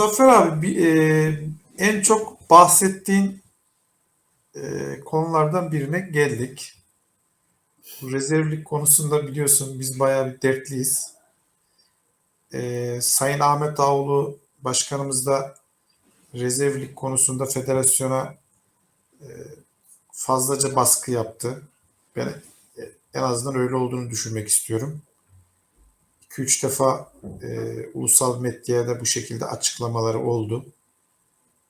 Muzaffer abi bir, e, en çok bahsettiğin e, konulardan birine geldik. Rezervlik konusunda biliyorsun biz bayağı bir dertliyiz. E, Sayın Ahmet Ağoğlu başkanımız da rezervlik konusunda federasyona e, fazlaca baskı yaptı. Ben e, en azından öyle olduğunu düşünmek istiyorum. 2-3 defa e, ulusal medyaya bu şekilde açıklamaları oldu.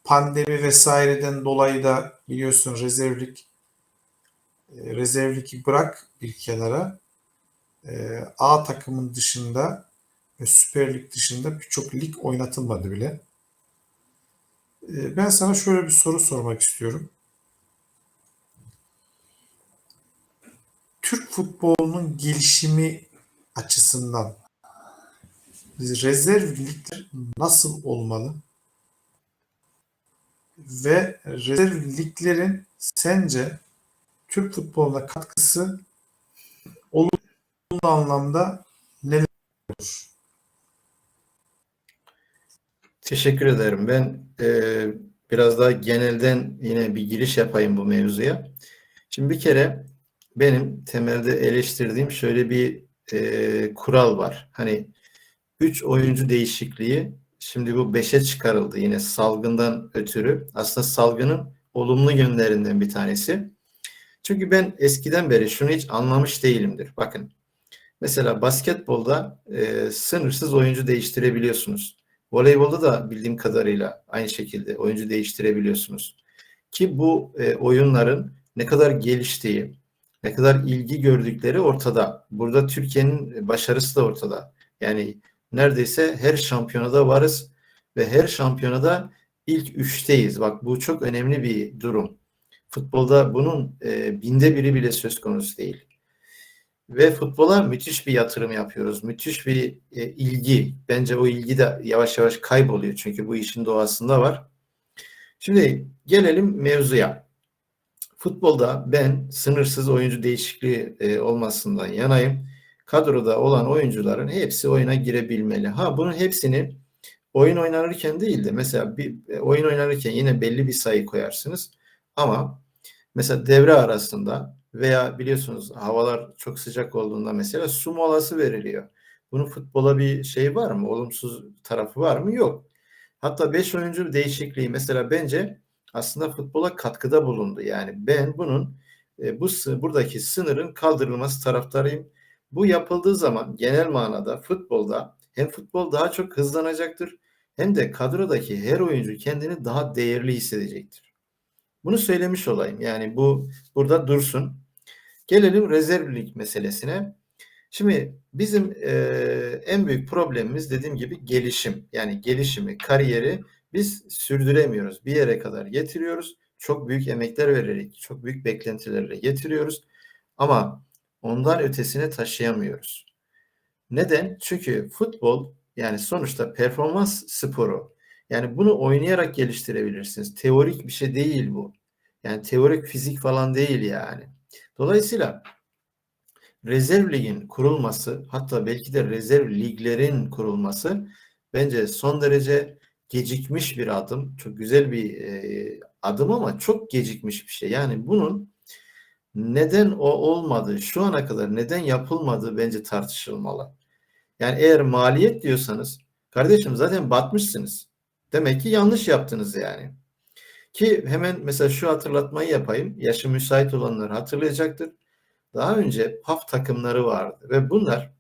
Pandemi vesaireden dolayı da biliyorsun rezervlik e, rezervliki bırak bir kenara e, A takımın dışında ve Süper Lig dışında birçok lig oynatılmadı bile. E, ben sana şöyle bir soru sormak istiyorum. Türk futbolunun gelişimi açısından rezerv ligler nasıl olmalı? Ve rezerv liglerin sence Türk futboluna katkısı olumlu anlamda neler olur? Teşekkür ederim. Ben e, biraz daha genelden yine bir giriş yapayım bu mevzuya. Şimdi bir kere benim temelde eleştirdiğim şöyle bir e, kural var. Hani 3 oyuncu değişikliği şimdi bu 5'e çıkarıldı yine salgından ötürü. Aslında salgının olumlu yönlerinden bir tanesi. Çünkü ben eskiden beri şunu hiç anlamış değilimdir. Bakın mesela basketbolda e, sınırsız oyuncu değiştirebiliyorsunuz. Voleybolda da bildiğim kadarıyla aynı şekilde oyuncu değiştirebiliyorsunuz. Ki bu e, oyunların ne kadar geliştiği, ne kadar ilgi gördükleri ortada. Burada Türkiye'nin başarısı da ortada. Yani neredeyse her şampiyonada varız ve her şampiyonada ilk üçteyiz. Bak bu çok önemli bir durum. Futbolda bunun e, binde biri bile söz konusu değil. Ve futbola müthiş bir yatırım yapıyoruz. Müthiş bir e, ilgi. Bence o ilgi de yavaş yavaş kayboluyor. Çünkü bu işin doğasında var. Şimdi gelelim mevzuya. Futbolda ben sınırsız oyuncu değişikliği e, olmasından yanayım kadroda olan oyuncuların hepsi oyuna girebilmeli. Ha bunun hepsini oyun oynanırken değil de mesela bir e, oyun oynanırken yine belli bir sayı koyarsınız. Ama mesela devre arasında veya biliyorsunuz havalar çok sıcak olduğunda mesela su molası veriliyor. Bunun futbola bir şey var mı? Olumsuz tarafı var mı? Yok. Hatta 5 oyuncu değişikliği mesela bence aslında futbola katkıda bulundu. Yani ben bunun e, bu buradaki sınırın kaldırılması taraftarıyım. Bu yapıldığı zaman genel manada futbolda hem futbol daha çok hızlanacaktır hem de kadrodaki her oyuncu kendini daha değerli hissedecektir. Bunu söylemiş olayım. Yani bu burada dursun. Gelelim rezervlik meselesine. Şimdi bizim e, en büyük problemimiz dediğim gibi gelişim. Yani gelişimi, kariyeri biz sürdüremiyoruz. Bir yere kadar getiriyoruz. Çok büyük emekler vererek, çok büyük beklentilerle getiriyoruz. Ama ondan ötesine taşıyamıyoruz. Neden? Çünkü futbol yani sonuçta performans sporu. Yani bunu oynayarak geliştirebilirsiniz. Teorik bir şey değil bu. Yani teorik fizik falan değil yani. Dolayısıyla rezerv ligin kurulması hatta belki de rezerv liglerin kurulması bence son derece gecikmiş bir adım. Çok güzel bir e, adım ama çok gecikmiş bir şey. Yani bunun neden o olmadı, şu ana kadar neden yapılmadı bence tartışılmalı. Yani eğer maliyet diyorsanız kardeşim zaten batmışsınız. Demek ki yanlış yaptınız yani. Ki hemen mesela şu hatırlatmayı yapayım. Yaşı müsait olanlar hatırlayacaktır. Daha önce PAF takımları vardı ve bunlar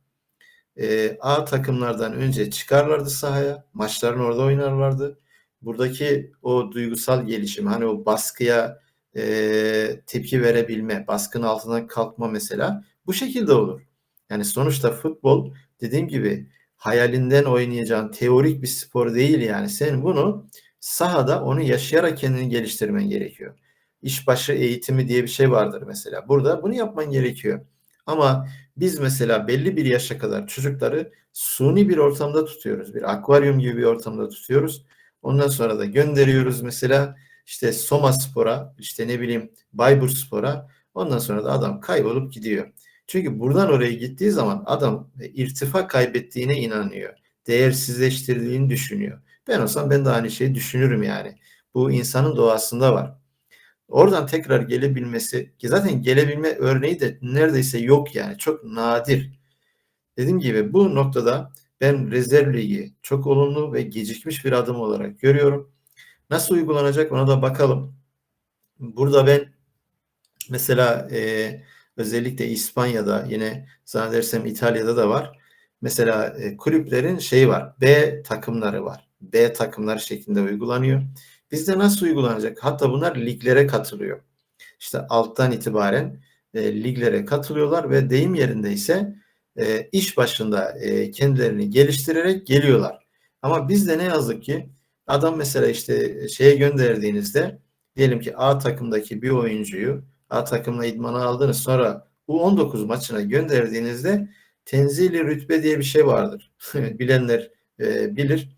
e, A takımlardan önce çıkarlardı sahaya. Maçlarını orada oynarlardı. Buradaki o duygusal gelişim hani o baskıya e, tepki verebilme, baskın altından kalkma mesela bu şekilde olur. Yani sonuçta futbol dediğim gibi hayalinden oynayacağın teorik bir spor değil yani. Sen bunu sahada onu yaşayarak kendini geliştirmen gerekiyor. İşbaşı eğitimi diye bir şey vardır mesela. Burada bunu yapman gerekiyor. Ama biz mesela belli bir yaşa kadar çocukları suni bir ortamda tutuyoruz. Bir akvaryum gibi bir ortamda tutuyoruz. Ondan sonra da gönderiyoruz mesela işte Soma Spor'a, işte ne bileyim Bayburt Spor'a. Ondan sonra da adam kaybolup gidiyor. Çünkü buradan oraya gittiği zaman adam irtifa kaybettiğine inanıyor. Değersizleştirdiğini düşünüyor. Ben olsam ben de aynı şeyi düşünürüm yani. Bu insanın doğasında var. Oradan tekrar gelebilmesi ki zaten gelebilme örneği de neredeyse yok yani çok nadir. Dediğim gibi bu noktada ben rezerv ligi çok olumlu ve gecikmiş bir adım olarak görüyorum. Nasıl uygulanacak ona da bakalım. Burada ben mesela e, özellikle İspanya'da yine zannedersem İtalya'da da var. Mesela e, kulüplerin şeyi var. B takımları var. B takımları şeklinde uygulanıyor. Bizde nasıl uygulanacak? Hatta bunlar liglere katılıyor. İşte alttan itibaren e, liglere katılıyorlar ve deyim yerinde ise e, iş başında e, kendilerini geliştirerek geliyorlar. Ama bizde ne yazık ki adam mesela işte şeye gönderdiğinizde diyelim ki A takımdaki bir oyuncuyu A takımla idmana aldınız sonra U19 maçına gönderdiğinizde tenzili rütbe diye bir şey vardır. Bilenler e, bilir.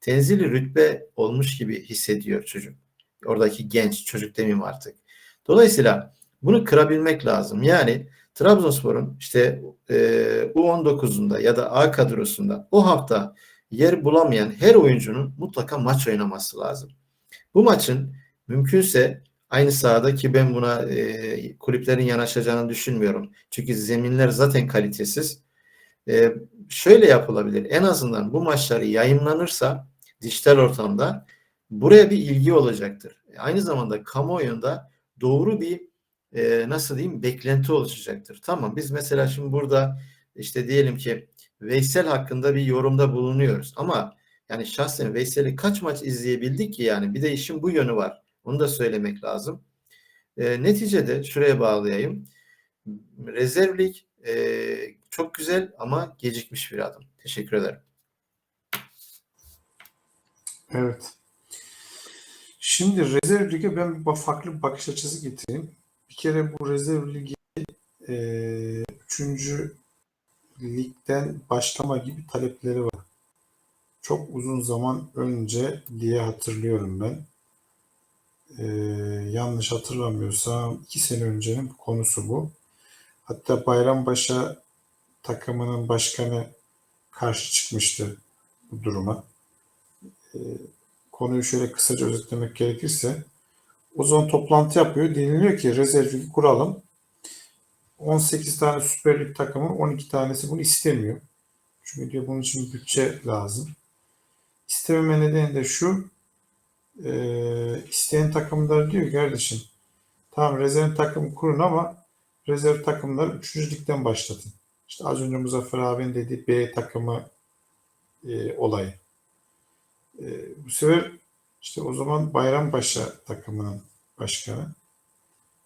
Tenzili rütbe olmuş gibi hissediyor çocuk. Oradaki genç çocuk demeyeyim artık. Dolayısıyla bunu kırabilmek lazım. Yani Trabzonspor'un işte e, U19'unda ya da A kadrosunda o hafta yer bulamayan her oyuncunun mutlaka maç oynaması lazım. Bu maçın mümkünse aynı sahada ki ben buna e, kulüplerin yanaşacağını düşünmüyorum. Çünkü zeminler zaten kalitesiz. E, şöyle yapılabilir. En azından bu maçları yayınlanırsa dijital ortamda buraya bir ilgi olacaktır. Aynı zamanda kamuoyunda doğru bir e, nasıl diyeyim beklenti oluşacaktır. Tamam biz mesela şimdi burada işte diyelim ki Veysel hakkında bir yorumda bulunuyoruz ama yani şahsen Veysel'i kaç maç izleyebildik ki yani bir de işin bu yönü var. Onu da söylemek lazım. E, neticede şuraya bağlayayım. Rezervlik e, çok güzel ama gecikmiş bir adım. Teşekkür ederim. Evet. Şimdi rezerv lige ben bir farklı bir bakış açısı getireyim. Bir kere bu rezerv ligi e, üçüncü ligden başlama gibi talepleri var. Çok uzun zaman önce diye hatırlıyorum ben. E, yanlış hatırlamıyorsam iki sene öncenin konusu bu. Hatta Bayrampaşa takımının başkanı karşı çıkmıştı bu duruma. E, konuyu şöyle kısaca özetlemek gerekirse o zaman toplantı yapıyor. Deniliyor ki rezerv kuralım. 18 tane Süper Lig takımın 12 tanesi bunu istemiyor. Çünkü diyor bunun için bütçe lazım. İstememe nedeni de şu. E, isteyen takımlar diyor kardeşim tamam rezerv takım kurun ama rezerv takımlar 3. ligden başlatın. İşte az önce Muzaffer abinin dediği B takımı e, olayı. E, bu sefer işte o zaman Bayrampaşa takımının başkanı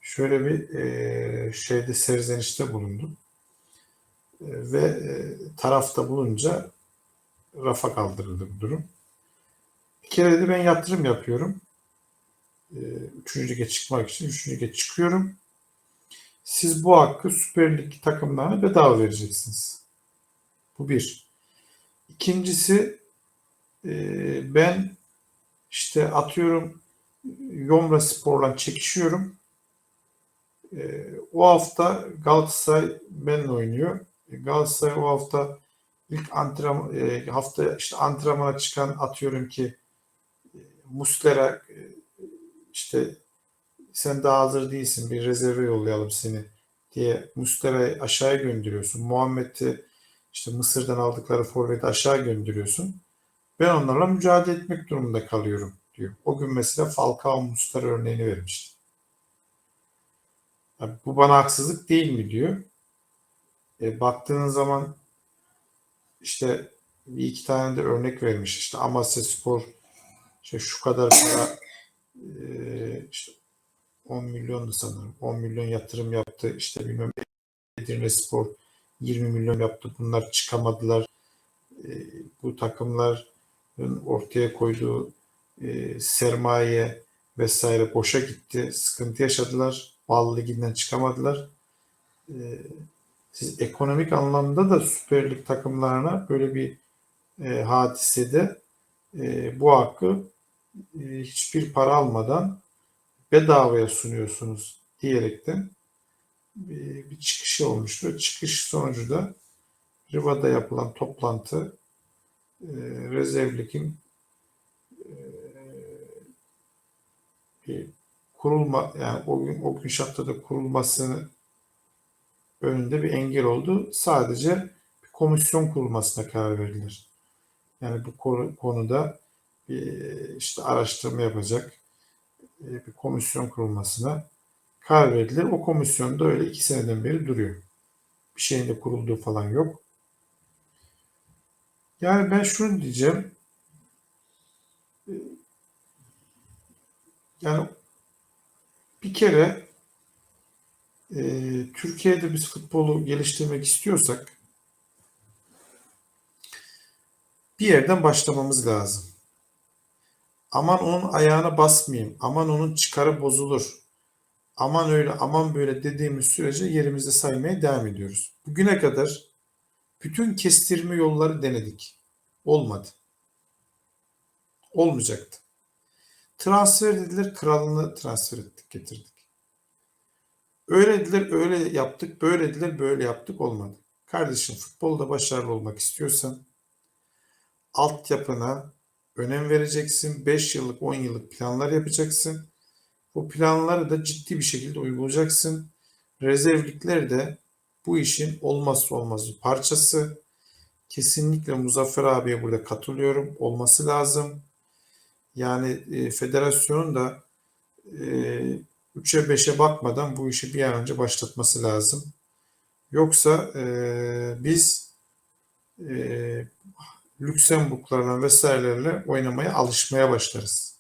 şöyle bir e, şeyde serzenişte bulundu. E, ve e, tarafta bulunca rafa kaldırıldı bu durum. Bir kere dedi ben yatırım yapıyorum. E, üçüncü lige çıkmak için üçüncü lige çıkıyorum. Siz bu hakkı Süper Lig takımlarına bedava vereceksiniz. Bu bir. İkincisi e, ben işte atıyorum Yomra Spor'la çekişiyorum. E, o hafta Galatasaray benimle oynuyor. E, Galatasaray o hafta ilk antrenman e, hafta işte antrenmana çıkan atıyorum ki e, Muslera e, işte sen daha hazır değilsin bir rezerve yollayalım seni diye Muslera'yı aşağıya gönderiyorsun. Muhammed'i işte Mısır'dan aldıkları forveti aşağı gönderiyorsun. Ben onlarla mücadele etmek durumunda kalıyorum diyor. O gün mesela Falcao Muslera örneğini vermişti. Bu bana haksızlık değil mi diyor. E, baktığın zaman işte bir iki tane de örnek vermiş. İşte Amasya Spor işte şu kadar para e, işte 10 milyondu sanırım. 10 milyon yatırım yaptı. İşte bilmem Edirne Spor 20 milyon yaptı. Bunlar çıkamadılar. E, bu takımların ortaya koyduğu e, sermaye vesaire boşa gitti. Sıkıntı yaşadılar. Bal Ligi'nden çıkamadılar. E, siz ekonomik anlamda da Süper Lig takımlarına böyle bir e, hadisede e, bu hakkı e, hiçbir para almadan bedavaya sunuyorsunuz diyerekten bir, bir çıkışı olmuştu. Çıkış sonucu da Riva'da yapılan toplantı e, rezervlikin e, kurulma yani o gün o gün şartta kurulmasını önünde bir engel oldu. Sadece bir komisyon kurulmasına karar verdiler. Yani bu konu- konuda bir işte araştırma yapacak e, bir komisyon kurulmasına karar verdiler. O komisyon da öyle iki seneden beri duruyor. Bir şeyin de kurulduğu falan yok. Yani ben şunu diyeceğim. E, Yani bir kere e, Türkiye'de biz futbolu geliştirmek istiyorsak bir yerden başlamamız lazım. Aman onun ayağına basmayayım, aman onun çıkarı bozulur, aman öyle, aman böyle dediğimiz sürece yerimizde saymaya devam ediyoruz. Bugüne kadar bütün kestirme yolları denedik. Olmadı. Olmayacaktı. Transfer dediler, kralını transfer ettik, getirdik. Öyle dediler, öyle yaptık, böyle dediler, böyle yaptık, olmadı. Kardeşim futbolda başarılı olmak istiyorsan altyapına önem vereceksin. 5 yıllık, 10 yıllık planlar yapacaksın. Bu planları da ciddi bir şekilde uygulayacaksın. Rezervlikler de bu işin olmazsa olmaz bir parçası. Kesinlikle Muzaffer abiye burada katılıyorum. Olması lazım. Yani e, federasyonun da e, 3'e 5'e bakmadan bu işi bir an önce başlatması lazım. Yoksa e, biz e, Lüksemburglarla vesairelerle oynamaya alışmaya başlarız.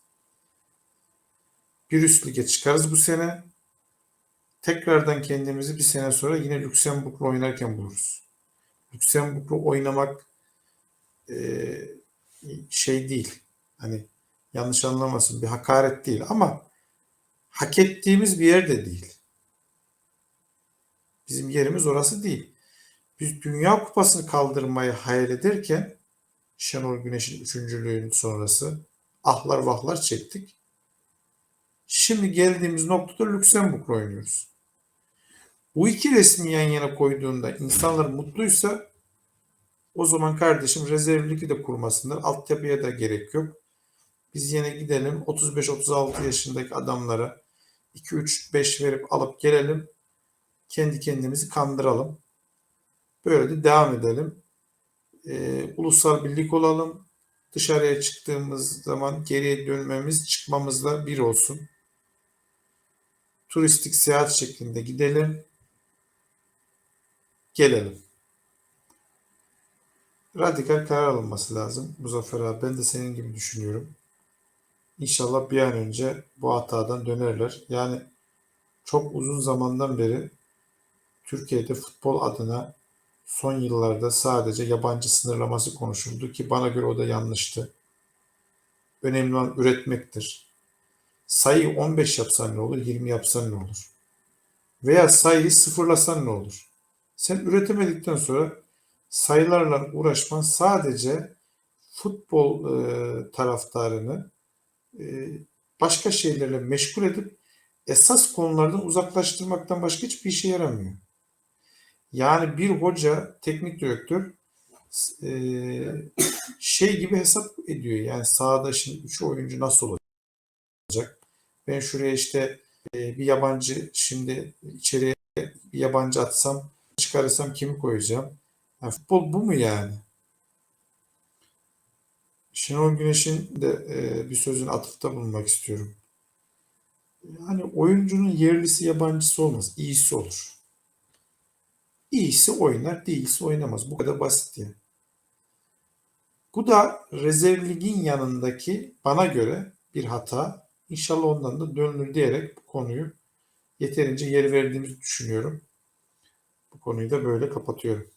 Bir üst lige çıkarız bu sene. Tekrardan kendimizi bir sene sonra yine Lüksemburg'la oynarken buluruz. Lüksemburg'la oynamak e, şey değil. Hani yanlış anlamasın bir hakaret değil ama hak ettiğimiz bir yer de değil. Bizim yerimiz orası değil. Biz Dünya Kupası'nı kaldırmayı hayal ederken Şenol Güneş'in üçüncülüğünün sonrası ahlar vahlar çektik. Şimdi geldiğimiz noktada Lüksemburg'la oynuyoruz. Bu iki resmi yan yana koyduğunda insanlar mutluysa o zaman kardeşim rezerv ligi de kurmasınlar. Altyapıya da gerek yok. Biz yine gidelim 35-36 yaşındaki adamlara 2-3-5 verip alıp gelelim. Kendi kendimizi kandıralım. Böyle de devam edelim. Ee, ulusal birlik olalım. Dışarıya çıktığımız zaman geriye dönmemiz çıkmamızla bir olsun. Turistik seyahat şeklinde gidelim. Gelelim. Radikal karar alınması lazım. Muzaffer abi ben de senin gibi düşünüyorum. İnşallah bir an önce bu hatadan dönerler. Yani çok uzun zamandan beri Türkiye'de futbol adına son yıllarda sadece yabancı sınırlaması konuşuldu ki bana göre o da yanlıştı. Önemli olan üretmektir. Sayı 15 yapsan ne olur, 20 yapsan ne olur? Veya sayıyı sıfırlasan ne olur? Sen üretemedikten sonra sayılarla uğraşman sadece futbol e, taraftarını başka şeylerle meşgul edip esas konulardan uzaklaştırmaktan başka hiçbir işe yaramıyor. Yani bir hoca, teknik direktör e, şey gibi hesap ediyor. Yani sahada şimdi üç oyuncu nasıl olacak? Ben şuraya işte e, bir yabancı şimdi içeriye bir yabancı atsam çıkarırsam kimi koyacağım? Yani futbol bu mu yani? Şenol Güneş'in de e, bir sözüne atıfta bulunmak istiyorum. Yani oyuncunun yerlisi yabancısı olmaz. iyisi olur. İyisi oynar, değilse oynamaz. Bu kadar basit yani. Bu da rezerv ligin yanındaki bana göre bir hata. İnşallah ondan da dönülür diyerek bu konuyu yeterince yer verdiğimizi düşünüyorum. Bu konuyu da böyle kapatıyorum.